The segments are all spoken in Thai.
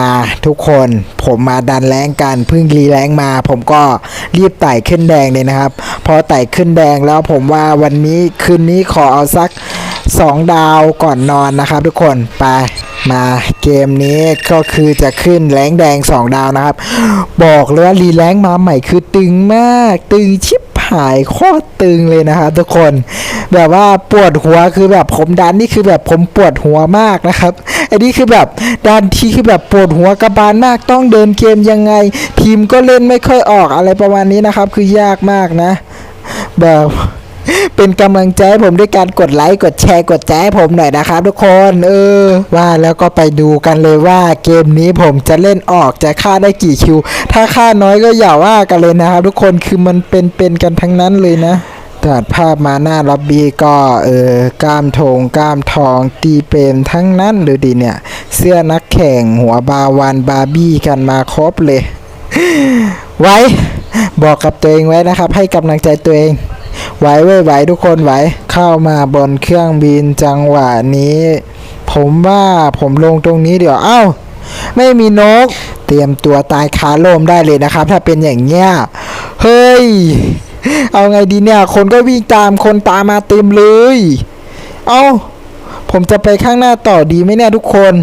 มาทุกคนผมมาดันแรงกันเพิ่งรีแรงมา ผมก็รีบไต่ขึ้นแดงเลยนะครับ พอไต่ขึ้นแดงแล้วผมว่าวันนี้คืนนี้ขอเอาสัก 2 ดาวก่อนนอนนะครับทุกคนไปมาเกมนี้ก็คือจะขึ้นแรงแดง 2 ดาวนะครับ บอกเลยว่ารีแรงมาใหม่คือตึงมาก ตึงชิบหายโคตรตึงเลยนะครับทุกคน แบบว่าปวดหัวคือแบบผมดันนี่คือแบบผมปวดหัวมากนะครับ อันนี้คือแบบดันที่คือแบบปวดหัวกระบาลมากต้องเดินเกมยังไง ทีมก็เล่นไม่ค่อยออกอะไรประมาณนี้นะครับ คือยากมากนะ แบบเป็นกำลังใจผมด้วยการกดไลค์ กดแชร์ กดแจ้ผมหน่อยนะครับทุกคน เออ ว่าแล้วก็ไปดูกันเลยว่าเกมนี้ผมจะเล่นออกจะฆ่าได้กี่คิว ถ้าฆ่าน้อยก็อย่าว่ากันเลยนะครับทุกคนคือมันเป็นเป็นกันทั้งนั้นเลยนะ ตัดภาพมาหน้าล็อบบี้ก็เออกล้ามโถงกล้ามทอง ตีเป็นทั้งนั้นเลยดิเนี่ย เสื้อนักแข่งหัวบาวันบาร์บี้กันมาครบเลย ไว้บอกกับตัวเองไว้นะครับ ให้กำลังใจตัวเอง ไหวเว้ยไหวทุกคนไหวเข้ามาบนเครื่องบินจังหวะนี้ ผมว่าผมลงตรงนี้เดี๋ยวเอ้า ไม่มีนก เตรียมตัวตายคาโลมได้เลยนะครับ ถ้าเป็นอย่างเงี้ยเฮ้ย เอาไงดีเนี่ย คนก็วิ่งตามคนตามมาเต็มเลย เอาผมจะไปข้างหน้าต่อดีไหมเนี่ยทุกคน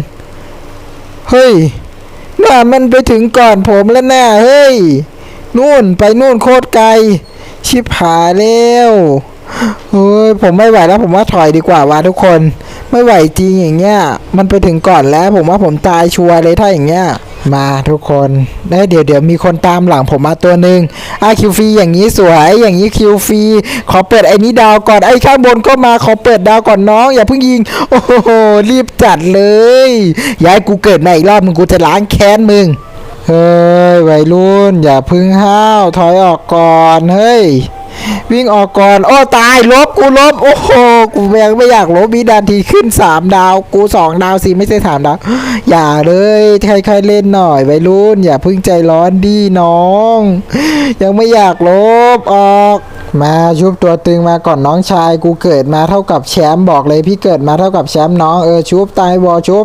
เฮ้ยน่ามันไปถึงก่อนผมแล้วน่าเฮ้ย นู่นไปนู่นโคตรไกล ชิบหายแล้วเฮ้ยผมไม่ไหวแล้วผมว่าถอยดีกว่าว่ะทุกคน ไม่ไหวจริงอย่างเงี้ย มันไปถึงก่อนแล้ว ผมว่าผมตายชัวร์เลยถ้าอย่างเงี้ย มาทุกคนได้เดี๋ยวเดี๋ยวมีคนตามหลังผมมาตัวหนึ่งอาคิวฟรีอย่างนี้สวย อย่างนี้คิวฟรีขอเปิดไอ้นี้ดาวก่อนไอ้ข้างบนก็มาขอเปิดดาวก่อนน้อง อย่าเพิ่งยิง โอ้โหรีบจัดเลยย้ายกูเกิดในอีกรอบมึงกูจะล้างแค้นมึงเฮ้ยวัยรุ่น อย่าพึ่งห้าวถอยออกก่อนเฮ้ย วิ่งออกก่อน โอ้ ตาย ลบ กูลบ โอ้โห กูยังไม่อยากลบวินาทีขึ้นสามดาว กูสองดาวสิไม่ใช่สามดาว อย่าเลยค่อยๆเล่นหน่อยวัยรุ่น อย่าพึ่งใจร้อนดีน้อง ยังไม่อยากลบ ออกมาชุบตัวตึงมาก่อนน้องชาย กูเกิดมาเท่ากับแชมป์บอกเลยพี่เกิดมาเท่ากับแชมป์น้องเออชุบตายวอชุบ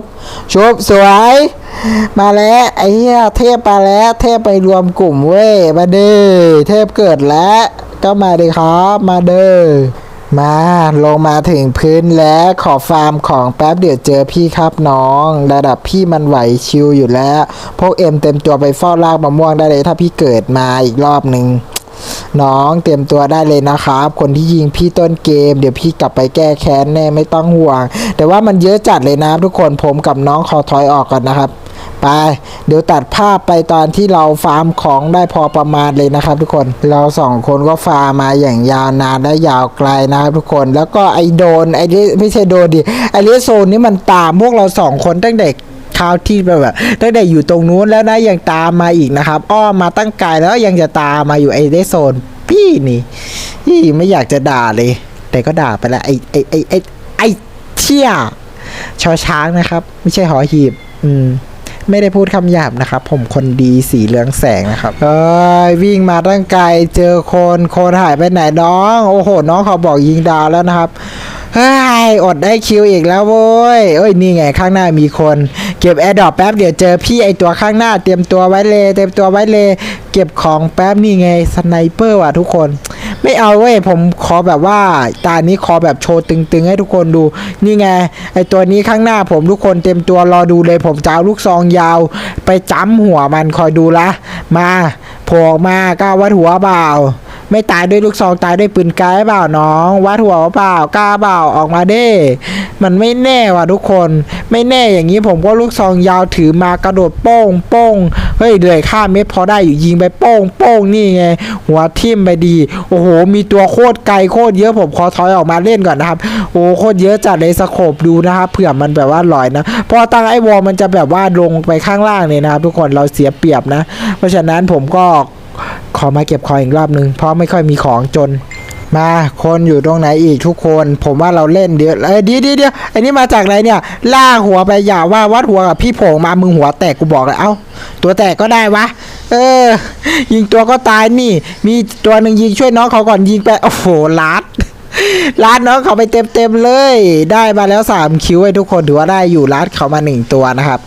ชุบสวย มาแล้วไอ้เหี้ยเทพมาแล้วเทพไปรวมกลุ่มเว้ยมาเด้เทพเกิดแล้ว ก็มาดิครับมาเด้อมาลงมาถึงพื้นแล้วขอฟาร์มของแป๊บเดี๋ยวเจอพี่ครับน้อง ระดับพี่มันไหวชิวอยู่แล้ว พวกเอ็มเต็มตัวไปเฝ้าลากมะม่วงได้เลย ถ้าพี่เกิดมาอีกรอบหนึ่งน้องเตรียมตัวได้เลยนะครับ คนที่ยิงพี่ต้นเกม เดี๋ยวพี่กลับไปแก้แค้นแน่ไม่ต้องห่วง แต่ว่ามันเยอะจัดเลยนะทุกคนผมกับน้องขอถอยออกก่อนนะครับ ไป เดี๋ยวตัดภาพไปตอนที่เราฟาร์มของได้พอประมาณเลยนะครับ ทุกคนเราสองคนก็ฟาร์มมาอย่างยาวนานและยาวไกลนะครับทุกคนแล้วก็ไอโดนไอเรไม่ใช่โดนดิไอเรโซนนี่มันตามพวกเราสองคนตั้งแต่คราวที่แบบตั้งแต่อยู่ตรงนู้นแล้วนะยังตามมาอีกนะครับ อ้อมมาตั้งไกลแล้วยังจะตามมาอยู่ไอเดโซนพี่นี่พี่ไม่อยากจะด่าเลย แต่ก็ด่าไปแล้วไอไอไอไอไอเชี่ยชอช้างนะครับ ไม่ใช่หอหีบ อืม ไม่ได้พูดคำหยาบนะครับ ผมคนดีสีเหลืองแสงนะครับ เอ้ยวิ่งมาตั้งไกลเจอคนคนหายไปไหนน้อง โอ้โห น้องเขาบอกยิงดาวแล้วนะครับเฮ้ยอดได้คิวอีกแล้วโว้ยเอ้ยนี่ไงข้างหน้ามีคน เก็บแอร์ดรอปแป๊บเดี๋ยวเจอพี่ไอตัวข้างหน้าเตรียมตัวไว้เลยเตรียมตัวไว้เลย เก็บของแป๊บนี่ไงสไนเปอร์ว่ะทุกคน ไม่เอาเว้ยผมขอแบบว่าตานี้ขอแบบโชว์ตึงๆ ให้ทุกคนดู นี่ไง ไอตัวนี้ข้างหน้าผมทุกคนเตรียมตัวรอดูเลย ผมจะเอาลูกซองยาว ไปจ้ำหัวมันคอยดูละ มาโผล่ออกมาก้าวัดหัวเปล่าไม่ตายด้วยลูกซองตายด้วยปืนไกลเปล่าน้อง วัดหัวเปล่ากล้าเปล่าออกมาเด้ มันไม่แน่ว่ะทุกคน ไม่แน่อย่างนี้ผมก็ลูกซองยาวถือมากระโดดโป้งโป้งเฮ้ยเลยข้ามเม็ดพอได้อยู่ยิงไปโป้งโป้งนี่ไง หัวทิ่มไปดี โอ้โห มีตัวโคตรไกลโคตรเยอะผมขอถอยออกมาเล่นก่อนนะครับ โอ้โคตรเยอะจัดเลยสโคบดูนะครับเผื่อมันแบบว่าลอยนะพอตั้งไอ้วอลมันจะแบบว่าลงไปข้างล่างเนี่ยนะครับ ทุกคนเราเสียเปรียบนะ เพราะฉะนั้นผมก็ขอมาเก็บของอีกรอบหนึ่งเพราะไม่ค่อยมีของจน มาคนอยู่ตรงไหนอีกทุกคน ผมว่าเราเล่นเดี๋ยวเอ้ยเดียวเดียเดียวไอ้นี่มาจากไหนเนี่ย ล่าหัวไปอย่าว่าวัดหัวกับพี่โผงมามึงหัวแตกกูบอกเลยเอ้า ตัวแตกก็ได้วะ เออ ยิงตัวก็ตายนี่ มีตัวหนึ่งยิงช่วยน้องเขาก่อนยิงไปโอ้โหลัดลัดน้องเขาไปเต็มเต็มๆเลย ได้มาแล้วสามคิวไอ้ทุกคนถือว่าได้อยู่ลัดเขามาหนึ่งตัวนะครับ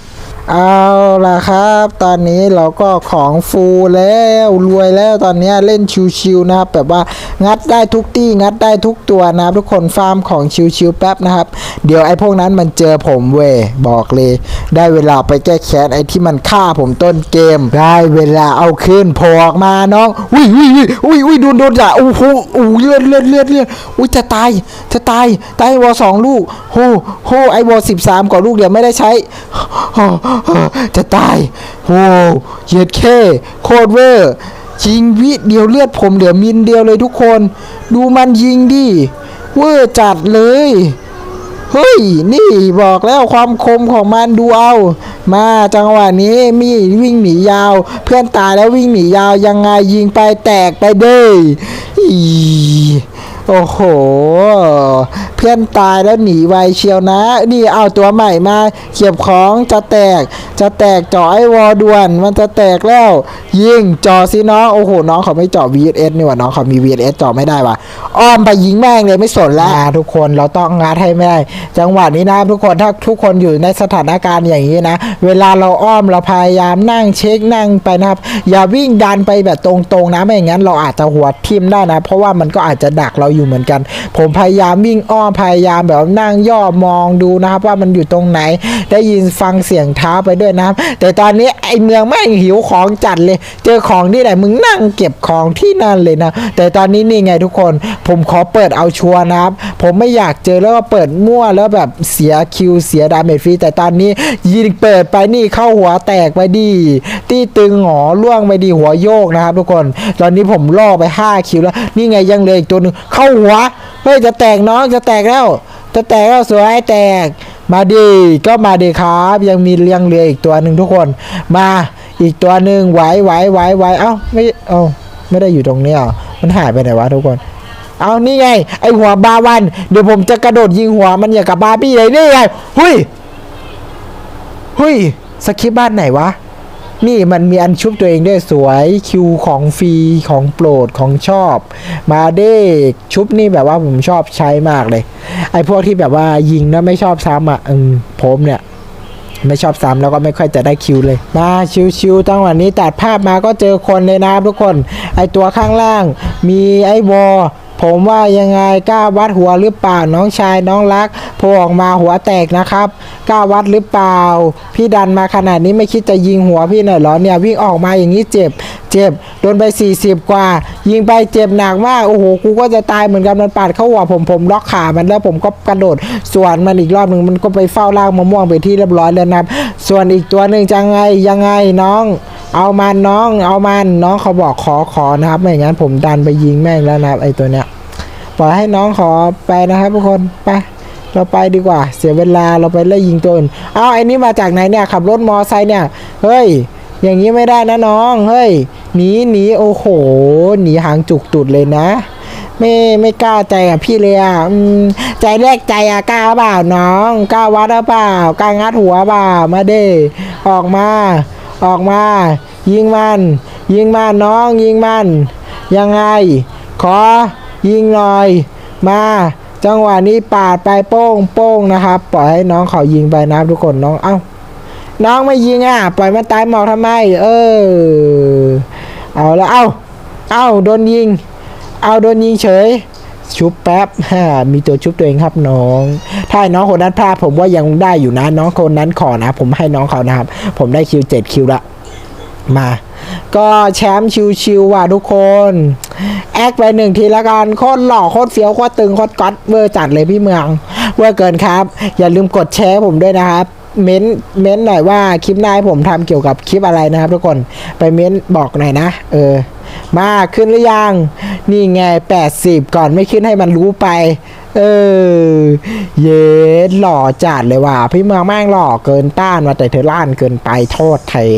เอาล่ะครับ ตอนนี้เราก็ของฟูแล้วรวยแล้วตอนนี้เล่นชิวๆนะครับ แบบว่างัดได้ทุกตี้งัดได้ทุกตัวนะครับ ทุกคนฟาร์มของชิวๆแป๊บนะครับ เดี๋ยวไอ้พวกนั้นมันเจอผมเว้ยบอกเลย ได้เวลาไปแก้แค้นไอ้ที่มันฆ่าผมต้นเกม ได้เวลาเอาขึ้นโผล่ออกมาน้องอุ้ยอุ้ยอุ้ยอุ้ยโดนโดนจ่าโอ้โหโอ้เลือดเลือดเลือดเลือดอุ้ยจะตายจะตายตายวอสองลูกโหโหไอวอสิบสามก่อลูกเดี๋ยวไม่ได้ใช้จะตายโอ้เหยียดแค่โคตรเวอร์ยิงวิเดียวเลือดผมเหลือมินเดียวเลยทุกคน ดูมันยิงดิเวอร์จัดเลย เฮ้ย นี่บอกแล้วความคมของมันดูเอา มาจังหวะนี้มีวิ่งหนียาว เพื่อนตายแล้ววิ่งหนียาวยังไงยิงไปแตกไปเด้ยอี โอ้โห เพื่อนตายแล้วหนีไวเชียวนะ นี่เอาตัวใหม่มาเก็บของจะแตก จะแตกจาะไอวอด่วน มันจะแตกแล้ว ยิงเจอสิน้อง โอ้โห น้องเขาไม่จาะ VSS นี่หว่าน้องเขามี VSS จาะไม่ได้ว่ะ อ้อมไปยิงแม่งเลยไม่สนแล้วทุกคนเราต้องงัดให้ไม่ได้ จังหวะนี้นะทุกคนถ้าทุกคนอยู่ในสถานการณ์อย่างนี้นะ เวลาเราอ้อมเราพยายามนั่งเช็คนั่งไปนะครับ อย่าวิ่งดันไปแบบตรงๆนะไม่อย่างนั้นเราอาจจะหัวทิ่มได้นะ เพราะว่ามันก็อาจจะดักเราอยู่เหมือนกัน ผมพยายามวิ่งอ้อมพยายามแบบนั่งย่อมองดูนะครับ ว่ามันอยู่ตรงไหน ได้ยินฟังเสียงเท้าไปด้วยนะครับ แต่ตอนนี้ไอเมืองแม่งหิวของจัดเลย เจอของที่ไหนมึงนั่งเก็บของที่นั่นเลยนะ แต่ตอนนี้นี่ไงทุกคน ผมขอเปิดเอาชัวร์นะครับ ผมไม่อยากเจอแล้วก็เปิดมั่วแล้วแบบเสียคิวเสียดาเมจฟรีแต่ตอนนี้ยิงเปิดไปนี่เข้าหัวแตกไปดีตี้ตึงหงอล่วงไปดีหัวโยกนะครับ ทุกคน ตอนนี้ผมล่อไป 5 คิวแล้ว นี่ไงยังเหลืออีกตัวหนึ่งเข้าหัว เฮ้ยจะแตกน้องจะแตกแล้ว จะแตกแล้วสวยแตก มาดีก็มาดีครับ ยังมียังเหลืออีกตัวหนึ่งทุกคน มาอีกตัวหนึ่งไหวไหวไหวไหวเอ้าไม่เอ้าไม่ได้อยู่ตรงนี้อะมันหายไปไหนวะทุกคนเอานี่ไง ไอหัวบาวัน เดี๋ยวผมจะกระโดดยิงหัวมันอย่างกับบาร์บี้เลยนี่ไงเฮ้ยเฮ้ยสคริปต์บ้านไหนวะ นี่มันมีอันชุบตัวเองด้วยสวยคิวของฟรีของโปรดของชอบ มาเด้ชุบนี่แบบว่าผมชอบใช้มากเลย ไอพวกที่แบบว่ายิงแล้วไม่ชอบซ้ำอะอืมผมเนี่ย ไม่ชอบซ้ำแล้วก็ไม่ค่อยจะได้คิวเลย มาชิวๆจังวะนี้ตัดภาพมาก็เจอคนเลยนะทุกคน ไอตัวข้างล่าง มีไอวอ ผมว่ายังไงกล้าวัดหัวหรือเปล่าน้องชายน้องรักโผล่ออกมาหัวแตกนะครับกล้าวัดหรือเปล่า พี่ดันมาขนาดนี้ไม่คิดจะยิงหัวพี่หน่อยหรอเนี่ยวิ่งออกมาอย่างนี้เจ็บ เจ็บโดนไป 40 กว่า ยิงไปเจ็บหนักมากโอ้โหกูก็จะตายเหมือนกันมันปาดเข้าหัวผมผมล็อกขามันแล้วผมก็กระโดด ส่วนมันอีกรอบหนึ่งมันก็ไปเฝ้าล่างมะม่วงไปที่เรียบร้อยแล้วนะครับส่วนอีกตัวหนึ่งจะไงยังไงน้องเอามันน้อง เอามันน้องเขาบอกขอขอนะครับ ไม่งั้นผมดันไปยิงแม่งแล้วนะครับไอตัวเนี้ย ปล่อยให้น้องขอไปนะครับทุกคนไปเราไปดีกว่า เสียเวลาเราไปไล่ยิงตัวอื่นเอาไอ้นี่มาจากไหนเนี่ยขับรถมอไซค์เนี่ยเฮ้ยอย่างนี้ไม่ได้นะน้องเฮ้ยหนีหนีโอ้โหหนีหางจุกตุดเลยนะ ไม่ไม่กล้าใจกับพี่เลยอะใจแรกใจอะกล้าเปล่าน้องกล้าวัดเปล่ากล้างัดหัวเปล่ามาเด้ออกมา ออกมา ยิงมัน ยิงมันน้องยิงมัน ยังไง ขอ ยิงหน่อย มาจังหวะนี้ปาดไปโป้งโป้งนะครับ ปล่อยให้น้องเขายิงไปนะทุกคนน้องเอ้าน้องไม่ยิงอะ ปล่อยมันตายหมอกทำไม เออ เอาแล้วเอ้าเอ้าโดนยิง เอาโดนยิงเฉย ชุบแป๊บฮ่ามีตัวชุบตัวเองครับน้อง ถ้าให้น้องคนนั้นพลาดผมว่ายังได้อยู่นะ น้องคนนั้นขอนะ ผมให้น้องเขานะครับ ผมได้คิวเจ็ดคิวละมา ก็แชมป์ชิวๆว่ะทุกคน แอคไปหนึ่งทีละกันโคตรหล่อโคตรเฟี้ยวโคตรตึงโคตรก๊อตเวอร์จัดเลยพี่เมือง เวอร์เกินครับ อย่าลืมกดแชร์ผมด้วยนะครับ เม้นเม้นหน่อยว่าคลิปหน้าให้ผมทำเกี่ยวกับคลิปอะไรนะครับทุกคนไปเม้นบอกหน่อยนะ เออ มาขึ้นหรือยัง นี่ไง 80 ก่อนไม่ขึ้นให้มันรู้ไปเออ เย็ดหล่อจัดเลยว่ะพี่เมืองแม่งหล่อเกินต้านว่ะแต่เธอล้านเกินไปโทษไทย